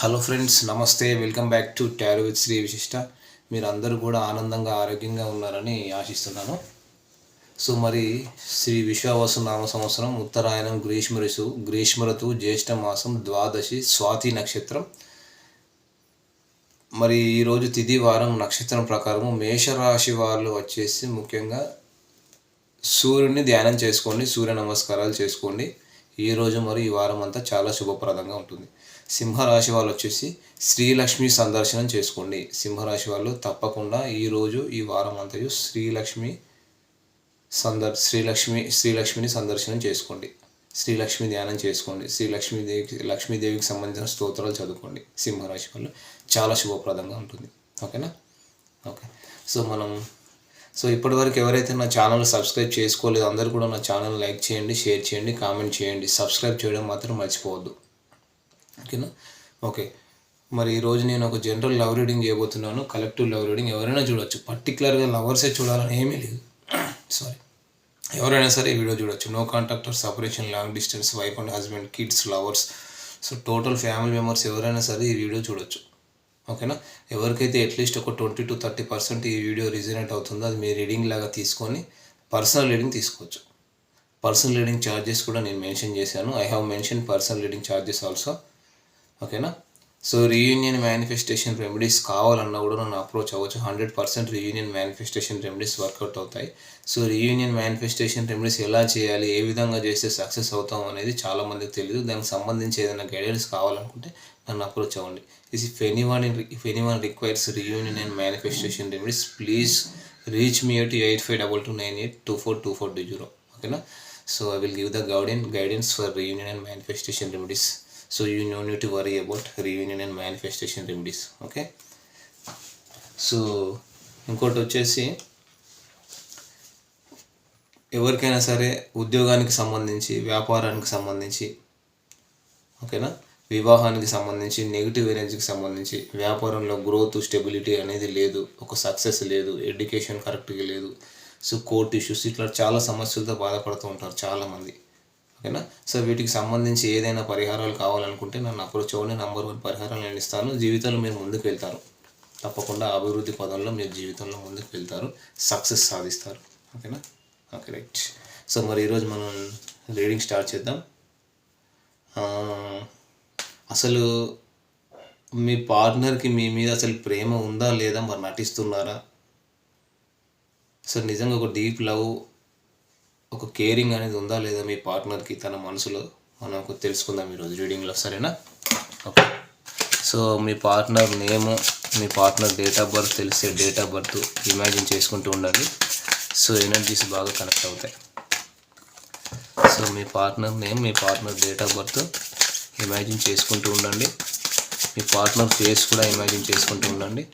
Hello friends నమస్తే. Welcome back to tarot with Sri Vishishta మీరు అందరూ కూడా ఆనందంగా ఆరోగ్యంగా ఉన్నారని ఆశిస్తున్నాను. సో మరి శ్రీ విశ్వవాసు నామ సంవత్సరం ఉత్తరాయణం గ్రీష్మ ఋతువు గ్రీష్మ ఋతువు జ్యేష్ఠ మాసం ద్వాదశి స్వాతి నక్షత్రం. మరి ఈరోజు తిథి వారం నక్షత్రం ప్రకారము మేషరాశి వాళ్ళు వచ్చేసి ముఖ్యంగా సూర్యుడిని ధ్యానం చేసుకోండి సూర్య నమస్కారాలు చేసుకోండి. ఈ రోజు మరి ఈ వారం అంతా చాలా శుభప్రదంగా ఉంటుంది. సింహరాశి వాళ్ళు వచ్చేసి శ్రీలక్ష్మి సందర్శనం చేసుకోండి. సింహరాశి వాళ్ళు తప్పకుండా ఈరోజు ఈ వారం అంతయు శ్రీలక్ష్మి సందర్ శ్రీలక్ష్మి శ్రీలక్ష్మిని సందర్శనం చేసుకోండి. శ్రీలక్ష్మి ధ్యానం చేసుకోండి. శ్రీలక్ష్మీదేవికి లక్ష్మీదేవికి సంబంధించిన స్తోత్రాలు చదువుకోండి. సింహరాశి వాళ్ళు చాలా శుభప్రదంగా ఉంటుంది. ఓకేనా? ఓకే. సో మనం సో ఇప్పటివరకు ఎవరైతే నా ఛానల్ సబ్స్క్రైబ్ చేసుకోలేదు అందరూ కూడా నా ఛానల్ లైక్ చేయండి షేర్ చేయండి కామెంట్ చేయండి. సబ్స్క్రైబ్ చేయడం మాత్రం మర్చిపోవద్దు. ఓకేనా? ఓకే. మరి ఈరోజు నేను ఒక జనరల్ లవ్ రీడింగ్ చేయబోతున్నాను. కలెక్టివ్ లవ్ రీడింగ్ ఎవరైనా చూడొచ్చు. పర్టికులర్గా లవర్సే చూడాలని ఏమీ లేదు. సారీ ఎవరైనా సరే ఈ వీడియో చూడొచ్చు. No contact or separation long distance wife and husband kids lovers so total family members ఎవరైనా సరే ఈ వీడియో చూడొచ్చు. ఓకేనా? ఎవరికైతే అట్లీస్ట్ ఒక ట్వంటీ టు థర్టీ పర్సెంట్ ఈ వీడియో రిజనేట్ అవుతుందో అది మీ రీడింగ్ లాగా తీసుకొని పర్సనల్ రీడింగ్ తీసుకోవచ్చు. పర్సనల్ రీడింగ్ ఛార్జెస్ కూడా నేను మెన్షన్ చేశాను. I have mention personal reading charges also ఓకేనా? సో రీయూనియన్ మేనిఫెస్టేషన్ రెమెడీస్ కావాలన్నా కూడా నన్ను అప్రోచ్ అవ్వచ్చు. Hundred percent reunion manifestation remedies work out అవుతాయి. సో రీయూనియన్ మేనిఫెస్టేషన్ రెమెడీస్ ఎలా చేయాలి? ఏ విధంగా చేస్తే సక్సెస్ అవుతాం అనేది చాలా మందికి తెలియదు దానికి సంబంధించి ఏదైనా గైడెన్స్ కావాలనుకుంటే నన్ను అప్రోచ్ అవ్వండి. Is if anyone if anyone requires reunion and manifestation remedies please reach me at eight five double two nine eight two four two four two zero ఓకేనా? So I will give the guidance guidance for reunion and manifestation remedies so you no need to worry about reunion and manifestation remedies. Okay so ఇంకోటి వచ్చేసి ఎవరికైనా సరే ఉద్యోగానికి సంబంధించి వ్యాపారానికి సంబంధించి ఓకేనా? వివాహానికి సంబంధించి నెగిటివ్ ఎనర్జీకి సంబంధించి వ్యాపారంలో గ్రోత్ స్టెబిలిటీ అనేది లేదు ఒక సక్సెస్ లేదు ఎడ్యుకేషన్ కరెక్ట్గా లేదు. సో కోర్ట్ ఇష్యూస్ ఇట్లా చాలా సమస్యలతో బాధపడుతూ ఉంటారు చాలామంది. ఓకేనా? సో వీటికి సంబంధించి ఏదైనా పరిహారాలు కావాలనుకుంటే నన్ను అప్రోచ్ అవ్వండి. నంబర్ వన్ పరిహారాలు నేను ఇస్తాను. జీవితంలో మీరు ముందుకు వెళ్తారు. తప్పకుండా అభివృద్ధి పదంలో మీరు జీవితంలో ముందుకు వెళ్తారు. సక్సెస్ సాధిస్తారు. ఓకేనా? Okay right. సో మరి ఈరోజు మనం రీడింగ్ స్టార్ట్ చేద్దాం. అసలు మీ పార్ట్నర్కి మీ మీద అసలు ప్రేమ ఉందా లేదా మరి నటిస్తున్నారా? సో నిజంగా ఒక డీప్ లవ్ ఒక కేరింగ్ అనేది ఉందా లేదా మీ పార్ట్నర్కి తన మనసులో? మనకు తెలుసుకుందాం ఈరోజు రీడింగ్లో సరేనా? ఓకే సో మీ పార్ట్నర్ నేము మీ పార్ట్నర్ డేట్ ఆఫ్ బర్త్ తెలిస్తే డేట్ ఆఫ్ బర్త్ ఇమాజిన్ చేసుకుంటూ ఉండాలి. సో ఎనర్జీస్ బాగా కనెక్ట్ అవుతాయి. సో మీ partner name me partner date of birth imagine చేసుకుంటూ ఉండండి. మీ పార్ట్నర్ ఫేస్ కూడా ఇమాజిన్ చేసుకుంటూ ఉండండి.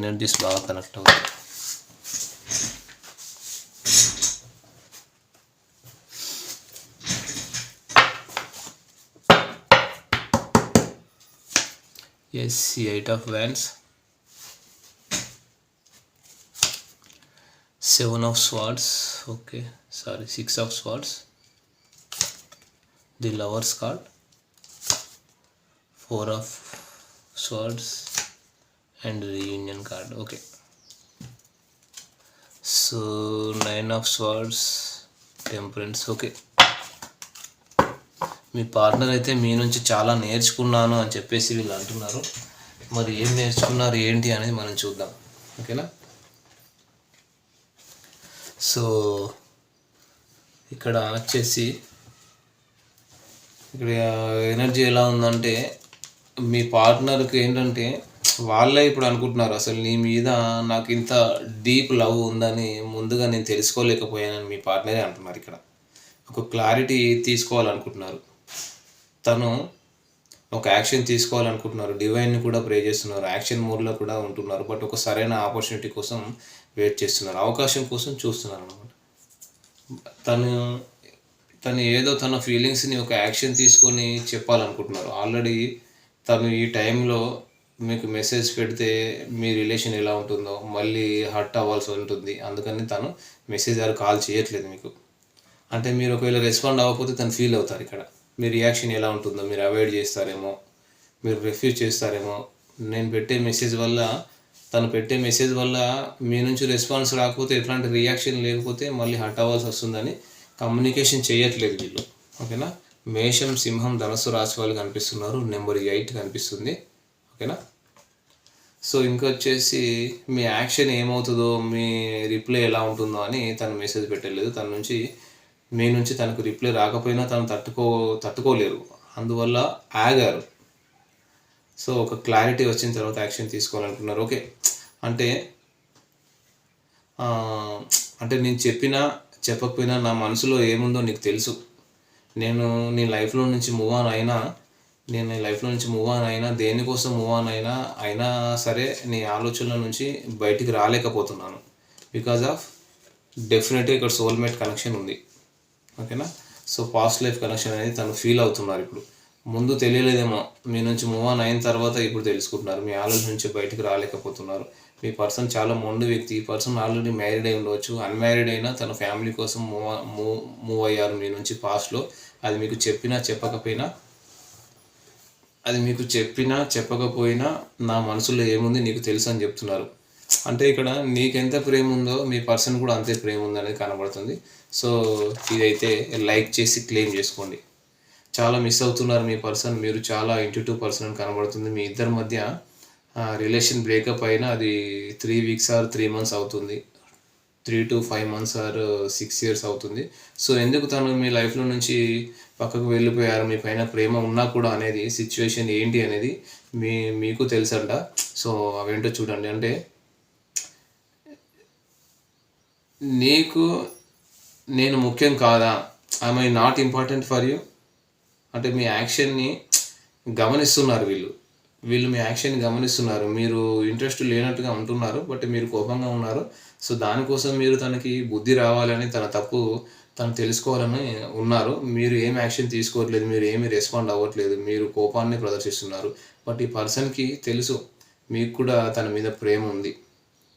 ఎనర్జీస్ బాగా కనెక్ట్ అవుతాయి. is c8 of wands, 7 of swords, okay, sorry, 6 of swords, the lover's card, 4 of swords and reunion card, okay. So, 9 of swords, temperance, okay. మీ partner అయితే మీ నుంచి చాలా నేర్చుకున్నాను అని చెప్పేసి వీళ్ళు అంటున్నారు. మరి ఏం నేర్చుకున్నారు ఏంటి అనేది మనం చూద్దాం. ఓకేనా? సో ఇక్కడ వచ్చేసి ఇక్కడ ఎనర్జీ ఎలా ఉందంటే మీ పార్ట్నర్కి ఏంటంటే వాళ్ళే ఇప్పుడు అనుకుంటున్నారు అసలు నీ మీద నాకు ఇంత డీప్ లవ్ ఉందని ముందుగా నేను తెలుసుకోలేకపోయానని మీ పార్ట్నరే అంటున్నారు ఇక్కడ. ఒక క్లారిటీ తీసుకోవాలనుకుంటున్నారు. తను ఒక యాక్షన్ తీసుకోవాలనుకుంటున్నారు. డివైన్ని కూడా ప్రే చేస్తున్నారు. యాక్షన్ మోడ్లో కూడా ఉంటున్నారు. బట్ ఒక సరైన ఆపర్చునిటీ కోసం వెయిట్ చేస్తున్నారు. అవకాశం కోసం చూస్తున్నారు అనమాట తను తను ఏదో తన ఫీలింగ్స్ని ఒక యాక్షన్ తీసుకొని చెప్పాలనుకుంటున్నారు. ఆల్రెడీ తను ఈ టైంలో మీకు మెసేజ్ పెడితే మీ రిలేషన్ ఎలా ఉంటుందో మళ్ళీ హర్ట్ అవ్వాల్సి ఉంటుంది. అందుకని తను మెసేజ్ ఆర్ కాల్ చేయట్లేదు మీకు. అంటే మీరు ఒకవేళ రెస్పాండ్ అవ్వకపోతే తను ఫీల్ అవుతారు ఇక్కడ. మీ రియాక్షన్ ఎలా ఉంటుందో మీరు అవాయిడ్ చేస్తారేమో మీరు రిఫ్యూజ్ చేస్తారేమో నేను పెట్టే మెసేజ్ వల్ల తను పెట్టే మెసేజ్ వల్ల మీ నుంచి రెస్పాన్స్ రాకపోతే ఎట్లాంటి రియాక్షన్ లేకపోతే మళ్ళీ హట్ అవ్వాల్సి వస్తుందని కమ్యూనికేషన్ చేయట్లేదు వీళ్ళు. ఓకేనా మేషం సింహం ధనస్సు రాశి వాళ్ళు కనిపిస్తున్నారు. నెంబర్ ఎయిట్ కనిపిస్తుంది. ఓకేనా సో ఇంకొచ్చేసి మీ యాక్షన్ ఏమవుతుందో మీ రిప్లై ఎలా ఉంటుందో అని తను మెసేజ్ పెట్టలేదు. తన నుంచి మీ నుంచి తనకు రిప్లై రాకపోయినా తను తట్టుకో తట్టుకోలేరు. అందువల్ల ఆగారు. సో ఒక క్లారిటీ వచ్చిన తర్వాత యాక్షన్ తీసుకోవాలనుకున్నారు. ఓకే. అంటే అంటే నేను చెప్పినా చెప్పకపోయినా నా మనసులో ఏముందో నీకు తెలుసు. నేను నీ లైఫ్లో నుంచి మూవ్ ఆన్ అయినా నేను నీ లైఫ్లో నుంచి మూవ్ ఆన్ అయినా దేనికోసం మూవ్ ఆన్ అయినా అయినా సరే నీ ఆలోచనల నుంచి బయటికి రాలేకపోతున్నాను. బికాజ్ ఆఫ్ డెఫినెట్గా ఇక్కడ సోల్మేట్ కనెక్షన్ ఉంది. ఓకేనా? సో పాస్ట్ లైఫ్ కనెక్షన్ అనేది తను ఫీల్ అవుతున్నారు ఇప్పుడు. ముందు తెలియలేదేమో. మీ నుంచి మూవ్ ఆన్ అయిన తర్వాత ఇప్పుడు తెలుసుకుంటున్నారు. మీ ఆలోచన నుంచి బయటికి రాలేకపోతున్నారు. మీ పర్సన్ చాలా మొండు వ్యక్తి. ఈ పర్సన్ ఆల్రెడీ మ్యారీడ్ అయి ఉండవచ్చు అన్మ్యారీడ్ అయినా తన ఫ్యామిలీ కోసం మూవ్ మూవ్ మూవ్ అయ్యారు మీ నుంచి పాస్ట్లో అది మీకు చెప్పినా చెప్పకపోయినా అది మీకు చెప్పినా చెప్పకపోయినా నా మనసులో ఏముంది నీకు తెలుసు అని చెప్తున్నారు. అంటే ఇక్కడ నీకెంత ప్రేమ ఉందో మీ పర్సన్ కూడా అంతే ప్రేమ ఉందనేది కనబడుతుంది. సో ఇదైతే లైక్ చేసి క్లెయిమ్ చేసుకోండి. చాలా మిస్ అవుతున్నారు మీ పర్సన్ మీరు చాలా ఇంటిటివ్ పర్సన్ అని కనబడుతుంది. మీ ఇద్దరి మధ్య రిలేషన్ బ్రేకప్ అయినా అది three weeks or three months అవుతుంది. Three to five months or six years అవుతుంది. సో ఎందుకు తను మీ లైఫ్లో నుంచి పక్కకు వెళ్ళిపోయారు? మీ పైన ప్రేమ ఉన్నా కూడా అనేది సిచ్యువేషన్ ఏంటి అనేది మీ మీకు తెలుసంట. సో అవేంటో చూడండి. అంటే నీకు నేను ముఖ్యం కాదా? I I not important for you అంటే మీ యాక్షన్ని గమనిస్తున్నారు వీళ్ళు. వీళ్ళు మీ యాక్షన్ని గమనిస్తున్నారు. మీరు ఇంట్రెస్ట్ లేనట్టుగా ఉంటున్నారు బట్ మీరు కోపంగా ఉన్నారు. సో దానికోసం మీరు తనకి బుద్ధి రావాలని తన తప్పు తను తెలుసుకోవాలని ఉన్నారు. మీరు ఏం యాక్షన్ తీసుకోవట్లేదు మీరు ఏమి రెస్పాండ్ అవ్వట్లేదు మీరు కోపాన్ని ప్రదర్శిస్తున్నారు. బట్ ఈ పర్సన్కి తెలుసు మీకు కూడా తన మీద ప్రేమ ఉంది.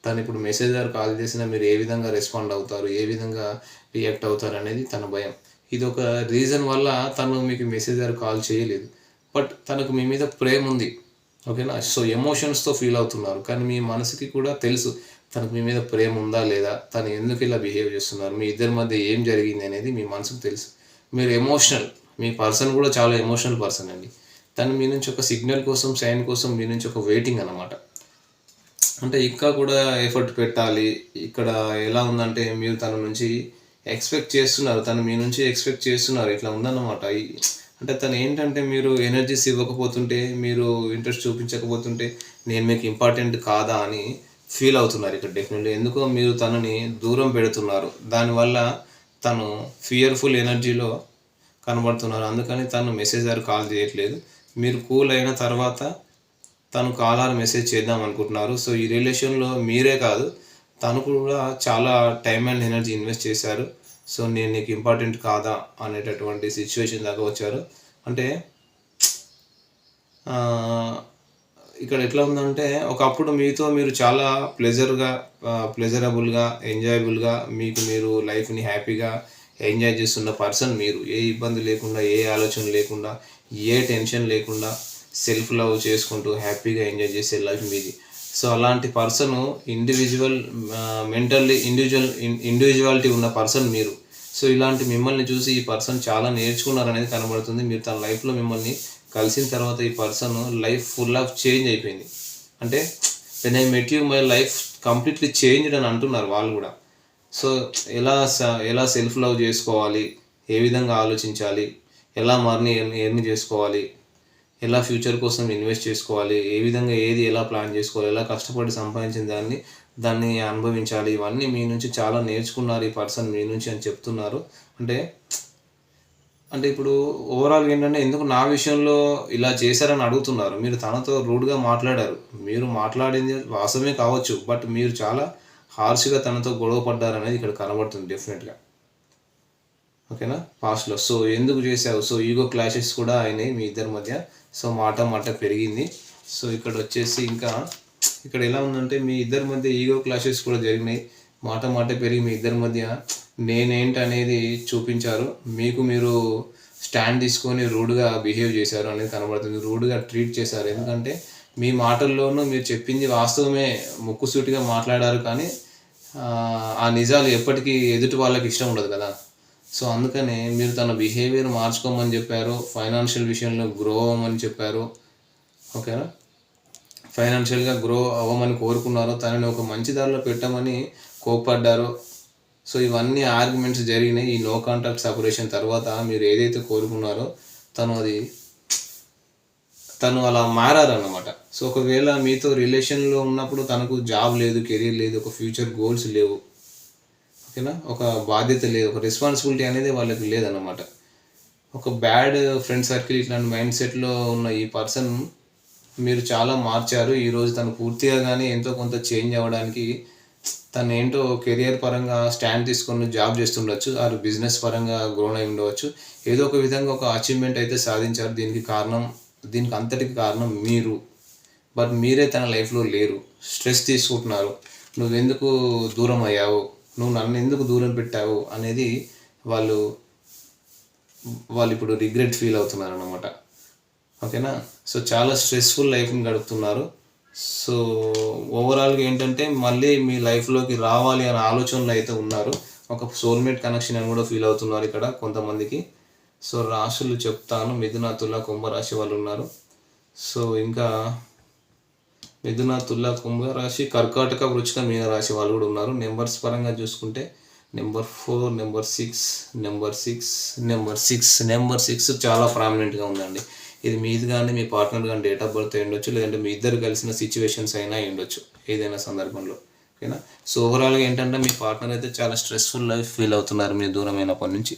తను ఇప్పుడు మెసేజ్ ఆర్ కాల్ చేసినా మీరు ఏ విధంగా రెస్పాండ్ అవుతారు ఏ విధంగా రియాక్ట్ అవుతారు అనేది తన భయం. ఇది ఒక రీజన్ వల్ల తను మీకు మెసేజ్ ఆర్ కాల్ చేయలేదు. బట్ తనకు మీ మీద ప్రేమ ఉంది. ఓకేనా సో ఎమోషన్స్తో ఫీల్ అవుతున్నారు. కానీ మీ మనసుకి కూడా తెలుసు తనకు మీ మీద ప్రేమ ఉందా లేదా? తను ఎందుకు ఇలా బిహేవ్ చేస్తున్నారు? మీ ఇద్దరి మధ్య ఏం జరిగింది అనేది మీ మనసుకు తెలుసు. మీరు ఎమోషనల్ మీ పర్సన్ కూడా చాలా ఎమోషనల్ పర్సన్ అండి. తను మీ నుంచి ఒక సిగ్నల్ కోసం సైన్ కోసం మీ నుంచి ఒక వెయిటింగ్ అన్నమాట. అంటే ఇంకా కూడా ఎఫర్ట్ పెట్టాలి. ఇక్కడ ఎలా ఉందంటే మీరు తన నుంచి ఎక్స్పెక్ట్ చేస్తున్నారు. తను మీ నుంచి ఎక్స్పెక్ట్ చేస్తున్నారు. ఇట్లా ఉందన్నమాట. అంటే తను ఏంటంటే మీరు ఎనర్జీస్ ఇవ్వకపోతుంటే మీరు ఇంట్రెస్ట్ చూపించకపోతుంటే నేను మీకు ఇంపార్టెంట్ కాదా అని ఫీల్ అవుతున్నారు ఇక్కడ డెఫినెట్లీ ఎందుకో మీరు తనని దూరం పెడుతున్నారు. దానివల్ల తను ఫియర్ఫుల్ ఎనర్జీలో కనబడుతున్నారు. అందుకని తను మెసేజ్ ఆర్ కాల్ చేయట్లేదు. మీరు కూల్ అయిన తర్వాత తను కాల్ ఆర్ మెసేజ్ చేద్దాం అనుకుంటున్నారు. సో ఈ రిలేషన్లో మీరే కాదు తను కూడా చాలా టైం అండ్ ఎనర్జీ ఇన్వెస్ట్ చేశారు. సో నేను నీకు ఇంపార్టెంట్ కాదా అనేటటువంటి సిచ్యువేషన్ దాకా వచ్చారు. అంటే ఇక్కడ ఎట్లా ఉందంటే ఒకప్పుడు మీతో మీరు చాలా ప్లెజర్గా ప్లెజరబుల్గా ఎంజాయబుల్గా మీకు మీరు లైఫ్ని హ్యాపీగా ఎంజాయ్ చేస్తున్న పర్సన్ మీరు. ఏ ఇబ్బంది లేకుండా ఏ ఆలోచన లేకుండా ఏ టెన్షన్ లేకుండా సెల్ఫ్ లవ్ చేసుకుంటూ హ్యాపీగా ఎంజాయ్ చేసే లైఫ్ మీది. సో అలాంటి person individual mentally individual individuality ఉన్న పర్సన్ మీరు. సో ఇలాంటి మిమ్మల్ని చూసి ఈ పర్సన్ చాలా నేర్చుకున్నారనేది కనబడుతుంది. మీరు తన లైఫ్లో మిమ్మల్ని కలిసిన తర్వాత ఈ person life full of change అయిపోయింది. అంటే when I met you my life completely changed అని అంటున్నారు వాళ్ళు కూడా. సో ఎలా ఎలా సెల్ఫ్ లవ్ చేసుకోవాలి? ఏ విధంగా ఆలోచించాలి? ఎలా మర్ని ఎర్న్ చేసుకోవాలి? ఎలా ఫ్యూచర్ కోసం ఇన్వెస్ట్ చేసుకోవాలి ఏ విధంగా ఏది ఎలా ప్లాన్ చేసుకోవాలి ఎలా కష్టపడి సంపాదించిన దాన్ని దాన్ని అనుభవించాలి ఇవన్నీ మీ నుంచి చాలా నేర్చుకున్నారు ఈ పర్సన్ మీ నుంచి అని చెప్తున్నారు. అంటే అంటే ఇప్పుడు ఓవరాల్ ఏంటంటే ఎందుకు నా విషయంలో ఇలా చేశారని అడుగుతున్నారు. మీరు తనతో రూడ్గా మాట్లాడారు. మీరు మాట్లాడింది వాస్తవమే కావచ్చు బట్ మీరు చాలా హార్ష్గా తనతో గొడవ పడ్డారనేది ఇక్కడ కనబడుతుంది డెఫినెట్గా. ఓకేనా? పాస్ట్లో సో ఎందుకు చేశావు? సో ఈగో క్లాషెస్ కూడా అయినాయి మీ ఇద్దరి మధ్య. సో మాట మాట పెరిగింది. సో ఇక్కడ వచ్చేసి ఇంకా ఇక్కడ ఎలా ఉందంటే మీ ఇద్దరి మధ్య ఈగో క్లాషెస్ కూడా జరిగినాయి. మాట మాట పెరిగి మీ ఇద్దరి మధ్య నేనేంటి అనేది చూపించారు. మీకు మీరు స్టాండ్ తీసుకొని రూడ్గా బిహేవ్ చేశారు అనేది కనబడుతుంది. రూడ్గా ట్రీట్ చేశారు. ఎందుకంటే మీ మాటల్లోనూ మీరు చెప్పింది వాస్తవమే. ముక్కుసూటిగా మాట్లాడారు కానీ ఆ, ఆ నిజాలు ఎప్పటికీ ఎదుటి వాళ్ళకి ఇష్టం ఉండదు కదా. సో అందుకనే మీరు తన బిహేవియర్ మార్చుకోమని చెప్పారు ఫైనాన్షియల్ విషయంలో గ్రో అవ్వమని చెప్పారు. ఓకేనా ఫైనాన్షియల్గా గ్రో అవ్వమని కోరుకున్నారు తనని ఒక మంచి దారిలో పెట్టమని కోప్పడ్డారు. సో ఇవన్నీ ఆర్గ్యుమెంట్స్ జరిగినాయి ఈ నో కాంటాక్ట్ సపరేషన్ తర్వాత మీరు ఏదైతే కోరుకున్నారో తను అది తను అలా మారారన్నమాట. సో ఒకవేళ మీతో రిలేషన్లో ఉన్నప్పుడు తనకు జాబ్ లేదు కెరీర్ లేదు ఒక ఫ్యూచర్ గోల్స్ లేవు ఓకేనా? ఒక బాధ్యత లేదు ఒక రెస్పాన్సిబిలిటీ అనేది వాళ్ళకి లేదన్నమాట. ఒక బ్యాడ్ ఫ్రెండ్ సర్కిల్ ఇట్లాంటి మైండ్ సెట్లో ఉన్న ఈ పర్సన్ మీరు చాలా మార్చారు. ఈరోజు తను పూర్తిగా కానీ ఎంతో కొంత చేంజ్ అవ్వడానికి తను ఏంటో కెరియర్ పరంగా స్టాండ్ తీసుకొని జాబ్ చేస్తుండొచ్చు. ఆరు బిజినెస్ పరంగా గ్రోన్ అయి ఉండవచ్చు. ఏదో ఒక విధంగా ఒక అచీవ్మెంట్ అయితే సాధించారు. దీనికి కారణం దీనికి అంతటికి కారణం మీరు. బట్ మీరే తన లైఫ్లో లేరు. స్ట్రెస్ తీసుకుంటున్నారు. నువ్వెందుకు దూరం అయ్యావు? నువ్వు నన్ను ఎందుకు దూరం పెట్టావు అనేది వాళ్ళు వాళ్ళు ఇప్పుడు రిగ్రెట్ ఫీల్ అవుతున్నారు అనమాట ఓకేనా? సో చాలా స్ట్రెస్ఫుల్ లైఫ్ని గడుపుతున్నారు. సో ఓవరాల్గా ఏంటంటే మళ్ళీ మీ లైఫ్లోకి రావాలి అనే ఆలోచనలు అయితే ఉన్నారు. ఒక సోల్మేట్ కనెక్షన్ అని కూడా ఫీల్ అవుతున్నారు ఇక్కడ కొంతమందికి. సో రాశులు చెప్తాను మిథున తుల కుంభరాశి వాళ్ళు ఉన్నారు. సో ఇంకా మిథున తుల కుంభరాశి కర్కాటక వృచ్చిక మీనరాశి వాళ్ళు కూడా ఉన్నారు. నెంబర్స్ పరంగా చూసుకుంటే number four number six number six number six number six చాలా ప్రామినెంట్గా ఉందండి. ఇది మీది కానీ మీ పార్ట్నర్ కానీ డేట్ ఆఫ్ బర్త్ ఉండొచ్చు లేదంటే మీ ఇద్దరు కలిసిన సిచ్యువేషన్స్ అయినా ఉండొచ్చు ఏదైనా సందర్భంలో. ఓకేనా? సో ఓవరాల్గా ఏంటంటే మీ పార్ట్నర్ అయితే చాలా స్ట్రెస్ఫుల్ లైఫ్ ఫీల్ అవుతున్నారు మీరు దూరమైనప్పటి నుంచి.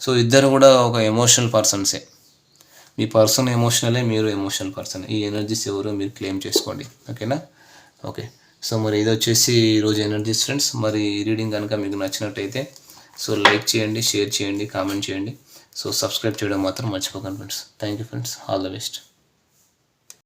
సో ఇద్దరు కూడా ఒక ఎమోషనల్ పర్సన్సే మీ పర్సన్ ఎమోషనలే మీరు ఎమోషనల్ పర్సన్ ఈ ఎనర్జీస్ ఎవరో మీరు క్లెయిమ్ చేసుకోండి. ఓకేనా ఓకే సో మరి ఇది వచ్చేసి ఈరోజు ఎనర్జీస్ ఫ్రెండ్స్ మరి రీడింగ్ కనుక మీకు నచ్చినట్టయితే సో లైక్ చేయండి షేర్ చేయండి కామెంట్ చేయండి. సో సబ్స్క్రైబ్ చేయడం మాత్రం మర్చిపోకండి friends thank you friends all the best